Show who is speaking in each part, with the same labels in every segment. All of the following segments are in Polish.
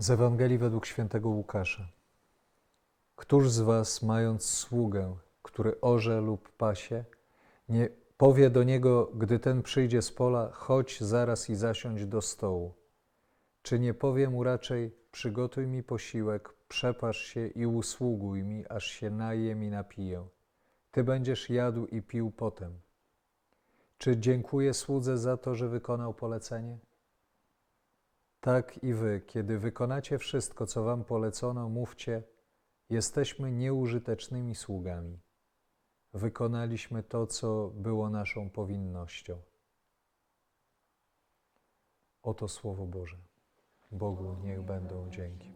Speaker 1: Z Ewangelii według świętego Łukasza. Któż z was, mając sługę, który orze lub pasie, nie powie do niego, gdy ten przyjdzie z pola, chodź zaraz i zasiądź do stołu? Czy nie powie mu raczej, przygotuj mi posiłek, przepasz się i usługuj mi, aż się najem i napiję? Ty będziesz jadł i pił potem. Czy dziękuję słudze za to, że wykonał polecenie? Tak i wy, kiedy wykonacie wszystko, co wam polecono, mówcie: Jesteśmy nieużytecznymi sługami. Wykonaliśmy to, co było naszą powinnością. Oto Słowo Boże. Bogu niech będą dzięki.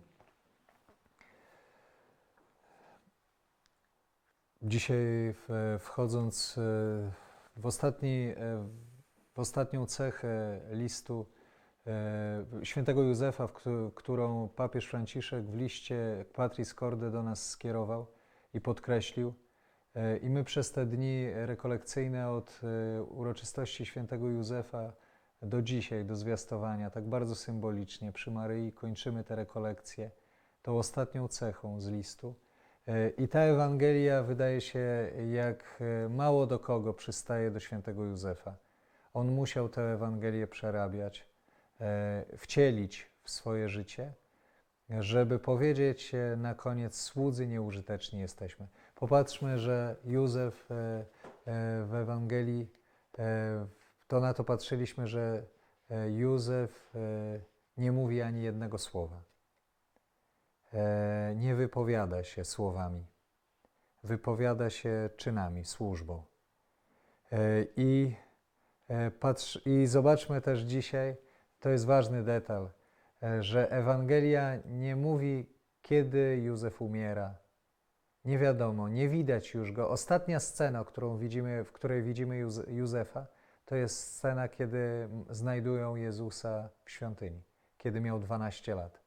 Speaker 1: Dzisiaj, wchodząc w, ostatni, w ostatnią cechę listu, świętego Józefa, którą papież Franciszek w liście Patris Corde do nas skierował i podkreślił. I my przez te dni rekolekcyjne od uroczystości świętego Józefa do dzisiaj, do zwiastowania, tak bardzo symbolicznie przy Maryi kończymy te rekolekcje tą ostatnią cechą z listu. I ta Ewangelia wydaje się, jak mało do kogo przystaje do świętego Józefa. On musiał tę Ewangelię przerabiać wcielić w swoje życie, żeby powiedzieć na koniec: słudzy nieużyteczni jesteśmy. Popatrzmy, że Józef w Ewangelii, to na to patrzyliśmy, że Józef nie mówi ani jednego słowa. Nie wypowiada się słowami, wypowiada się czynami, służbą. I, patrz, i zobaczmy też dzisiaj, to jest ważny detal, że Ewangelia nie mówi, kiedy Józef umiera. Nie wiadomo, nie widać już go. Ostatnia scena, którą widzimy, w której widzimy Józefa, to jest scena, kiedy znajdują Jezusa w świątyni, kiedy miał 12 lat.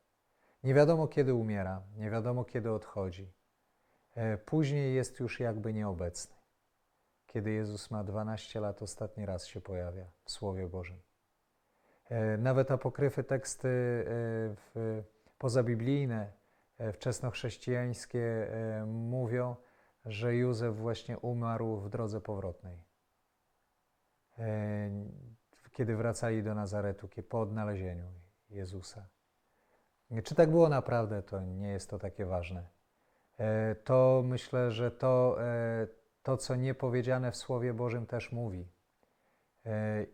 Speaker 1: Nie wiadomo, kiedy umiera, nie wiadomo, kiedy odchodzi. Później jest już jakby nieobecny. Kiedy Jezus ma 12 lat, ostatni raz się pojawia w Słowie Bożym. Nawet apokryfy, teksty w, pozabiblijne, wczesnochrześcijańskie mówią, że Józef właśnie umarł w drodze powrotnej. Kiedy wracali do Nazaretu, po odnalezieniu Jezusa. Czy tak było naprawdę, to nie jest to takie ważne. To myślę, że to, to co nie powiedziane w Słowie Bożym też mówi.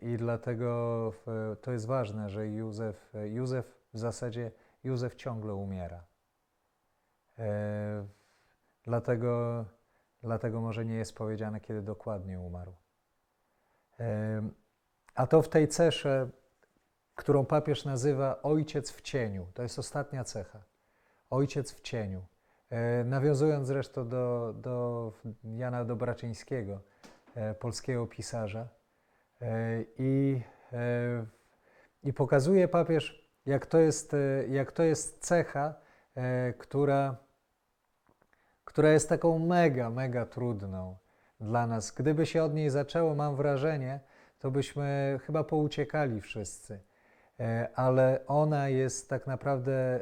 Speaker 1: I dlatego to jest ważne, że Józef, Józef w zasadzie Józef ciągle umiera. Dlatego, dlatego może nie jest powiedziane, kiedy dokładnie umarł. A to w tej cesze, którą papież nazywa ojciec w cieniu, to jest ostatnia cecha. Ojciec w cieniu. Nawiązując zresztą do, do Jana Dobraczyńskiego, polskiego pisarza. I, I pokazuje papież, jak to jest, jak to jest cecha, która, która jest taką mega, mega trudną dla nas. Gdyby się od niej zaczęło, mam wrażenie, to byśmy chyba pouciekali wszyscy. Ale ona jest tak naprawdę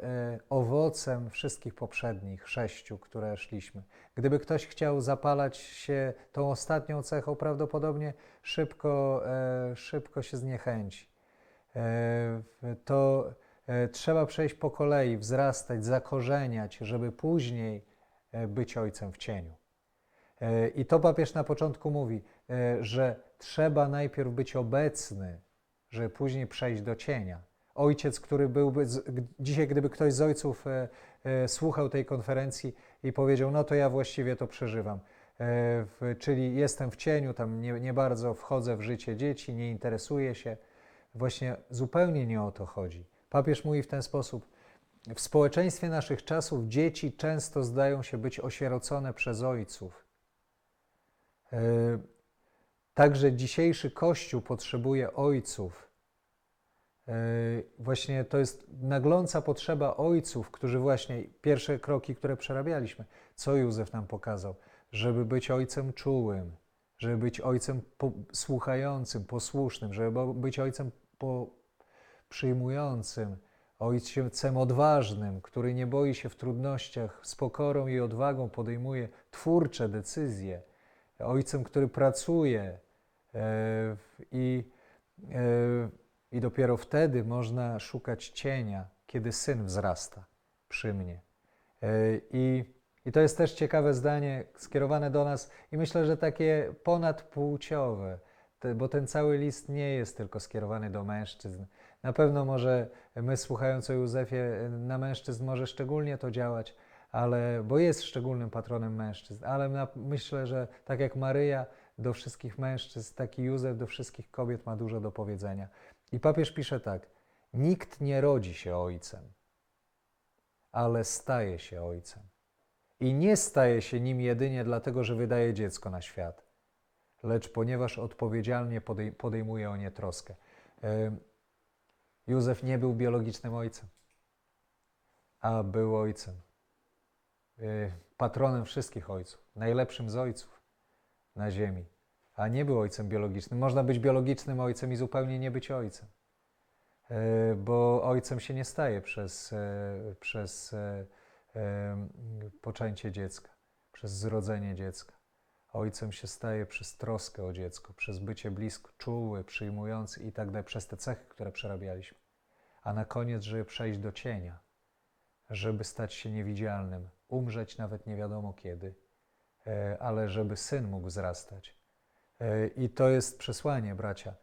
Speaker 1: owocem wszystkich poprzednich sześciu, które szliśmy. Gdyby ktoś chciał zapalać się tą ostatnią cechą, prawdopodobnie szybko, szybko się zniechęci. To trzeba przejść po kolei, wzrastać, zakorzeniać, żeby później być ojcem w cieniu. I to papież na początku mówi, że trzeba najpierw być obecny, żeby później przejść do cienia. Ojciec, który byłby, dzisiaj gdyby ktoś z ojców e, e, słuchał tej konferencji i powiedział, no to ja właściwie to przeżywam, e, w, czyli jestem w cieniu, tam nie, nie bardzo wchodzę w życie dzieci, nie interesuję się. Właśnie zupełnie nie o to chodzi. Papież mówi w ten sposób, w społeczeństwie naszych czasów dzieci często zdają się być osierocone przez ojców. Także dzisiejszy Kościół potrzebuje ojców. Właśnie to jest nagląca potrzeba ojców, którzy właśnie pierwsze kroki, które przerabialiśmy, co Józef nam pokazał, żeby być ojcem czułym, żeby być ojcem słuchającym, posłusznym, żeby być ojcem przyjmującym, ojcem odważnym, który nie boi się w trudnościach, z pokorą i odwagą podejmuje twórcze decyzje, ojcem, który pracuje e, i, e, i dopiero wtedy można szukać cienia, kiedy syn wzrasta przy mnie. E, I, I to jest też ciekawe zdanie skierowane do nas i myślę, że takie ponadpłciowe, bo ten cały list nie jest tylko skierowany do mężczyzn. Na pewno może my słuchając o Józefie, na mężczyzn może szczególnie to działać, ale, bo jest szczególnym patronem mężczyzn, ale na, myślę, że tak jak Maryja do wszystkich mężczyzn, taki Józef do wszystkich kobiet ma dużo do powiedzenia. I papież pisze tak: Nikt nie rodzi się ojcem, ale staje się ojcem. I nie staje się nim jedynie dlatego, że wydaje dziecko na świat, lecz ponieważ odpowiedzialnie podej podejmuje o nie troskę. Józef nie był biologicznym ojcem, a był ojcem. Y, patronem wszystkich ojców, najlepszym z ojców na ziemi, a nie był ojcem biologicznym. Można być biologicznym ojcem i zupełnie nie być ojcem, y, bo ojcem się nie staje przez, y, przez poczęcie dziecka, przez zrodzenie dziecka. Ojcem się staje przez troskę o dziecko, przez bycie blisko, czuły, przyjmujący i tak dalej, przez te cechy, które przerabialiśmy. A na koniec, żeby przejść do cienia, żeby stać się niewidzialnym, umrzeć nawet nie wiadomo kiedy, e, ale żeby syn mógł wzrastać. E, I to jest przesłanie, bracia.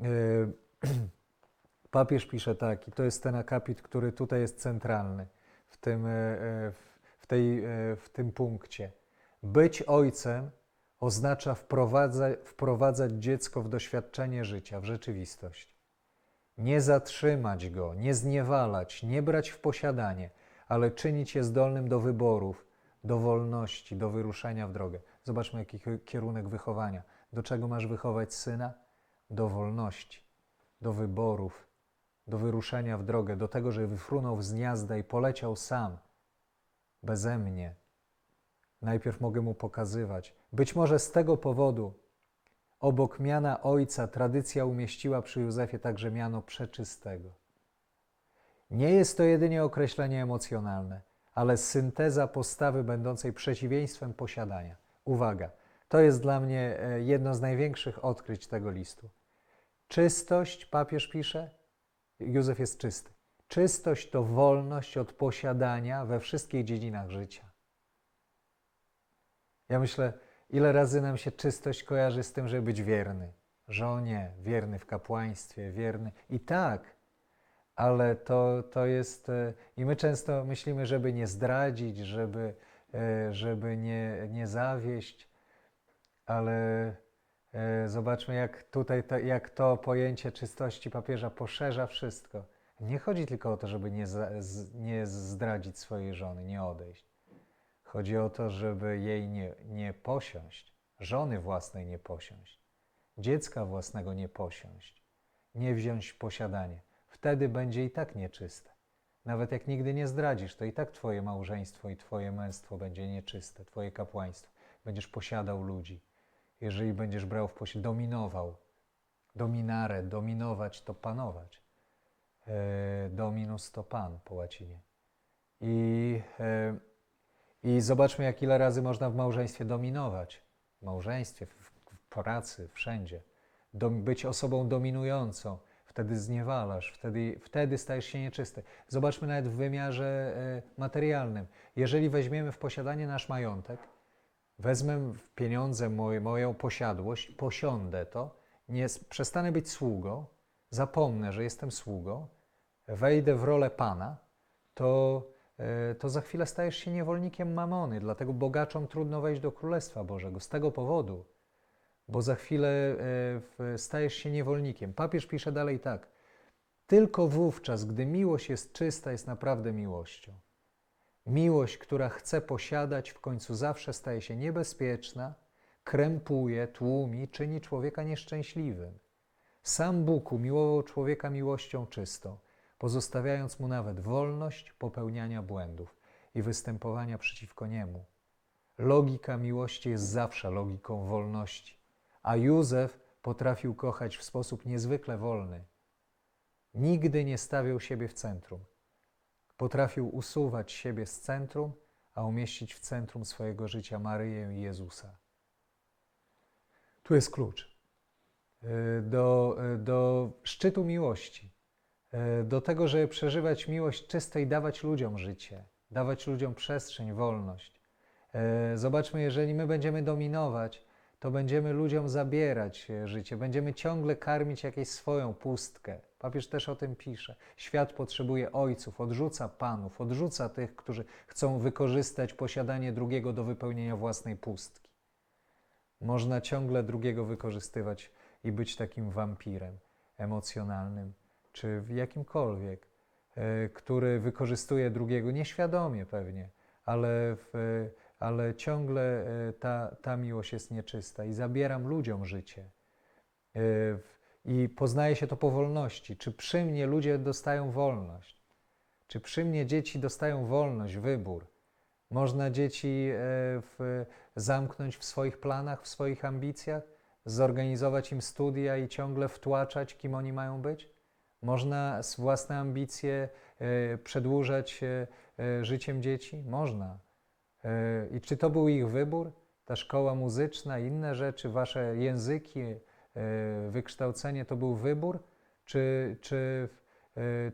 Speaker 1: E, papież pisze tak, i to jest ten akapit, który tutaj jest centralny w tym, w tej, w tym punkcie. Być ojcem oznacza wprowadza, wprowadzać dziecko w doświadczenie życia, w rzeczywistość. Nie zatrzymać go, nie zniewalać, nie brać w posiadanie, ale czynić je zdolnym do wyborów, do wolności, do wyruszenia w drogę. Zobaczmy, jaki kierunek wychowania. Do czego masz wychować syna? Do wolności, do wyborów, do wyruszenia w drogę, do tego, żeby wyfrunął z gniazda i poleciał sam, beze mnie. Najpierw mogę mu pokazywać. Być może z tego powodu obok miana ojca tradycja umieściła przy Józefie także miano przeczystego. Nie jest to jedynie określenie emocjonalne, ale synteza postawy będącej przeciwieństwem posiadania. Uwaga, to jest dla mnie e, jedno z największych odkryć tego listu. Czystość, papież pisze, Józef jest czysty. Czystość to wolność od posiadania we wszystkich dziedzinach życia. Ja myślę, ile razy nam się czystość kojarzy z tym, żeby być wierny żonie, wierny w kapłaństwie, wierny. I tak, ale to, to jest. E, I my często myślimy, żeby nie zdradzić, żeby, e, żeby nie, nie zawieść, ale e, zobaczmy, jak tutaj to, jak to pojęcie czystości papieża poszerza wszystko. Nie chodzi tylko o to, żeby nie, nie zdradzić swojej żony, nie odejść. Chodzi o to, żeby jej nie, nie posiąść, żony własnej nie posiąść, dziecka własnego nie posiąść, nie wziąć posiadanie wtedy będzie i tak nieczyste. Nawet jak nigdy nie zdradzisz, to i tak Twoje małżeństwo i Twoje męstwo będzie nieczyste, Twoje kapłaństwo. Będziesz posiadał ludzi. Jeżeli będziesz brał w posiadanie, dominował. Dominare, dominować to panować. E, dominus to pan po łacinie. I, e, I zobaczmy, jak ile razy można w małżeństwie dominować. W małżeństwie, w, w pracy, wszędzie. Dom, być osobą dominującą wtedy zniewalasz, wtedy, wtedy stajesz się nieczysty. Zobaczmy nawet w wymiarze e, materialnym. Jeżeli weźmiemy w posiadanie nasz majątek, wezmę pieniądze, moje, moją posiadłość, posiądę to, nie, przestanę być sługą, zapomnę, że jestem sługą, wejdę w rolę Pana, to, e, to za chwilę stajesz się niewolnikiem mamony. Dlatego bogaczom trudno wejść do Królestwa Bożego. Z tego powodu bo za chwilę e, stajesz się niewolnikiem. Papież pisze dalej tak. Tylko wówczas, gdy miłość jest czysta, jest naprawdę miłością. Miłość, która chce posiadać, w końcu zawsze staje się niebezpieczna, krępuje, tłumi, czyni człowieka nieszczęśliwym. Sam Bóg umiłował człowieka miłością czystą, pozostawiając mu nawet wolność popełniania błędów i występowania przeciwko niemu. Logika miłości jest zawsze logiką wolności a Józef potrafił kochać w sposób niezwykle wolny. Nigdy nie stawiał siebie w centrum. potrafił usuwać siebie z centrum, a umieścić w centrum swojego życia Maryję i Jezusa. Tu jest klucz y, do, y, do szczytu miłości, y, do tego, żeby przeżywać miłość czysto i dawać ludziom życie, dawać ludziom przestrzeń, wolność. Zobaczmy, jeżeli my będziemy dominować, to będziemy ludziom zabierać życie, będziemy ciągle karmić jakąś swoją pustkę. Papież też o tym pisze. Świat potrzebuje ojców, odrzuca panów, odrzuca tych, którzy chcą wykorzystać posiadanie drugiego do wypełnienia własnej pustki. Można ciągle drugiego wykorzystywać i być takim wampirem emocjonalnym, czy jakimkolwiek, e, który wykorzystuje drugiego nieświadomie pewnie, ale, w, ale ciągle e, ta, ta miłość jest nieczysta i zabieram ludziom życie. E, I poznaje się to po wolności. Czy przy mnie ludzie dostają wolność? Czy przy mnie dzieci dostają wolność, wybór? Można dzieci e, w, zamknąć w swoich planach, w swoich ambicjach, zorganizować im studia i ciągle wtłaczać, kim oni mają być? Można własne ambicje przedłużać życiem dzieci? Można. I czy to był ich wybór? Ta szkoła muzyczna, inne rzeczy, wasze języki, wykształcenie to był wybór? Czy, czy,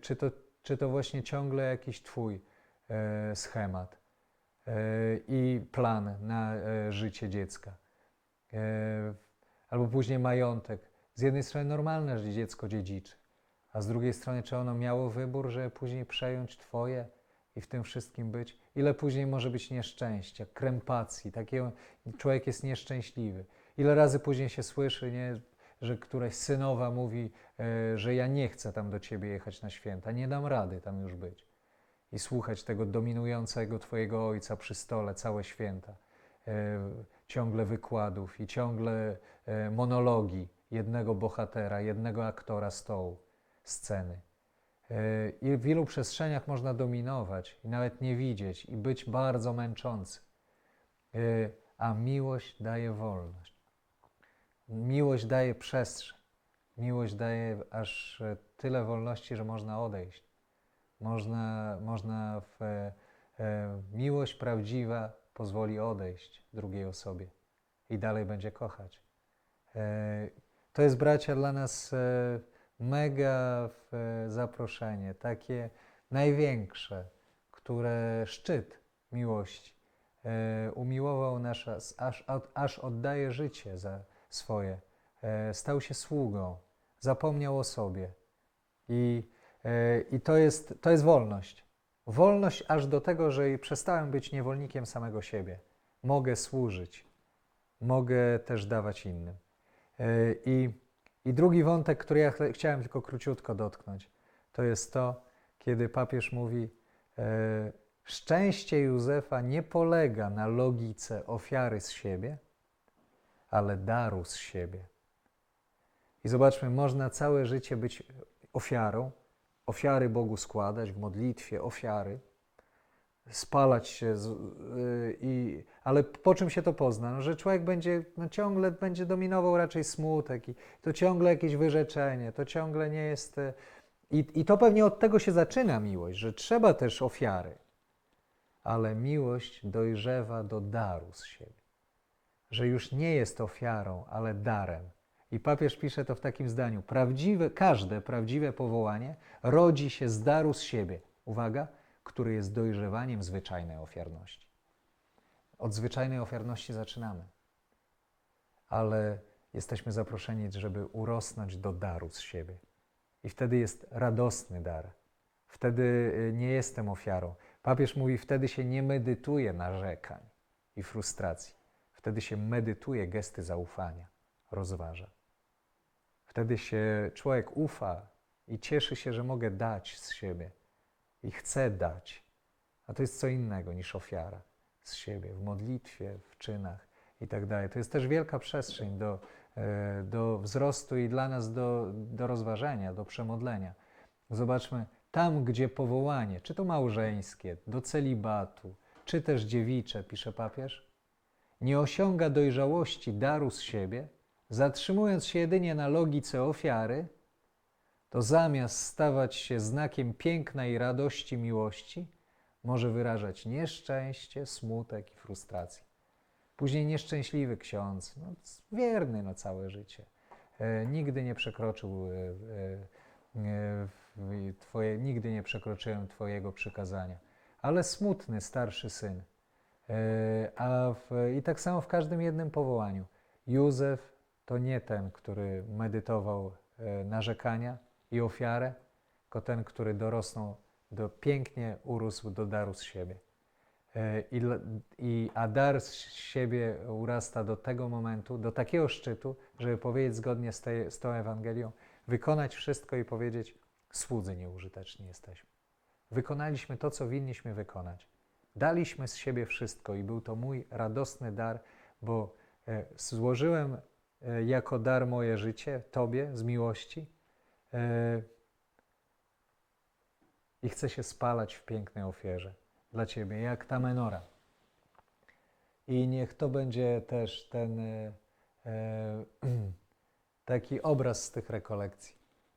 Speaker 1: czy, to, czy to właśnie ciągle jakiś twój schemat? i plan na e, życie dziecka. E, albo później majątek. Z jednej strony normalne, że dziecko dziedziczy, a z drugiej strony, czy ono miało wybór, żeby później przejąć Twoje i w tym wszystkim być? Ile później może być nieszczęścia, krępacji, takiego człowiek jest nieszczęśliwy. Ile razy później się słyszy, nie, że któraś synowa mówi, e, że ja nie chcę tam do Ciebie jechać na święta, nie dam rady tam już być i słuchać tego dominującego Twojego Ojca przy stole całe święta, e, ciągle wykładów i ciągle e, monologii jednego bohatera, jednego aktora stołu, sceny. E, I w wielu przestrzeniach można dominować i nawet nie widzieć i być bardzo męczący. A miłość daje wolność. Miłość daje przestrzeń. Miłość daje aż tyle wolności, że można odejść można, można w e, miłość prawdziwa pozwoli odejść drugiej osobie i dalej będzie kochać. E, to jest, bracia, dla nas e, mega zaproszenie, takie największe, które szczyt miłości. Umiłował nas, aż, aż oddaje życie za swoje. Stał się sługą, zapomniał o sobie i E, I to jest, to jest wolność. Wolność aż do tego, że przestałem być niewolnikiem samego siebie. Mogę służyć, mogę też dawać innym. E, I, i drugi wątek, który ja chciałem tylko króciutko dotknąć, to jest to, kiedy papież mówi, e, szczęście Józefa nie polega na logice ofiary z siebie, ale daru z siebie. I zobaczmy, można całe życie być ofiarą, ofiary Bogu składać w modlitwie, ofiary, spalać się, z, yy, i, ale po czym się to pozna? No, że człowiek będzie, no, ciągle będzie dominował raczej smutek i to ciągle jakieś wyrzeczenie, to ciągle nie jest... Y, I, I to pewnie od tego się zaczyna miłość, że trzeba też ofiary, ale miłość dojrzewa do daru z siebie, że już nie jest ofiarą, ale darem i papież pisze to w takim zdaniu: prawdziwe, każde prawdziwe powołanie rodzi się z daru z siebie. Uwaga, który jest dojrzewaniem zwyczajnej ofiarności. Od zwyczajnej ofiarności zaczynamy, ale jesteśmy zaproszeni, żeby urosnąć do daru z siebie. I wtedy jest radosny dar. Wtedy y, nie jestem ofiarą. Papież mówi, wtedy się nie medytuje narzekań i frustracji. Wtedy się medytuje gesty zaufania, rozważa. Wtedy się człowiek ufa i cieszy się, że mogę dać z siebie i chce dać. A to jest co innego niż ofiara z siebie w modlitwie, w czynach i tak dalej. To jest też wielka przestrzeń do, e, do wzrostu i dla nas do, do rozważenia, do przemodlenia. Zobaczmy, tam gdzie powołanie, czy to małżeńskie, do celibatu, czy też dziewicze, pisze papież, nie osiąga dojrzałości daru z siebie, zatrzymując się jedynie na logice ofiary, to zamiast stawać się znakiem piękna i radości miłości, może wyrażać nieszczęście, smutek i frustrację. Później nieszczęśliwy ksiądz, no, wierny na całe życie, e, nigdy nie przekroczył e, e, twoje, nigdy nie przekroczyłem Twojego przykazania, ale smutny starszy syn. E, A w, I tak samo w każdym jednym powołaniu. Józef to nie ten, który medytował e, narzekania i ofiarę, tylko ten, który dorosnął, do, pięknie urósł do daru z siebie. E, I, i, a dar z siebie urasta do tego momentu, do takiego szczytu, żeby powiedzieć zgodnie z, tej, z tą Ewangelią, wykonać wszystko i powiedzieć, słudzy nieużyteczni jesteśmy. Wykonaliśmy to, co winniśmy wykonać. Daliśmy z siebie wszystko i był to mój radosny dar, bo e, złożyłem e, jako dar moje życie Tobie z miłości i chcę się spalać w pięknej ofierze dla Ciebie, jak ta menora. I niech to będzie też ten e, e, taki obraz z tych rekolekcji,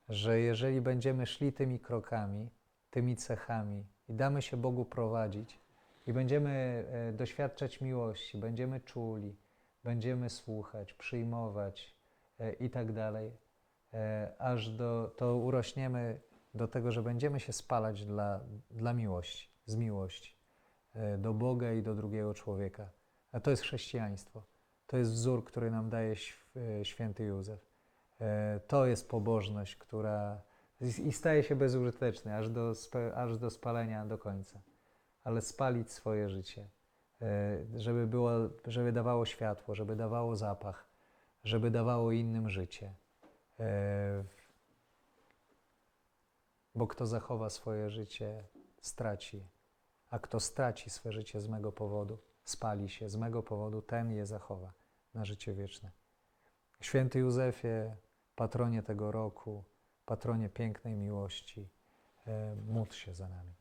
Speaker 1: że jeżeli będziemy szli tymi krokami, tymi cechami i damy się Bogu prowadzić i będziemy e, doświadczać miłości, będziemy czuli, będziemy słuchać, przyjmować e, i tak dalej, e, aż do, to urośniemy do tego, że będziemy się spalać dla, dla miłości, z miłości e, do Boga i do drugiego człowieka. A to jest chrześcijaństwo. To jest wzór, który nam daje e, święty Józef. E, To jest pobożność, która i staje się bezużyteczny aż do, aż do spalenia do końca. Ale spalić swoje życie, e, żeby, było, żeby dawało światło, żeby dawało zapach, żeby dawało innym życie. E, Bo kto zachowa swoje życie, straci, a kto straci swe życie z mego powodu, spali się z mego powodu, ten je zachowa na życie wieczne. Święty Józefie, patronie tego roku, patronie pięknej miłości, e, módl się za nami.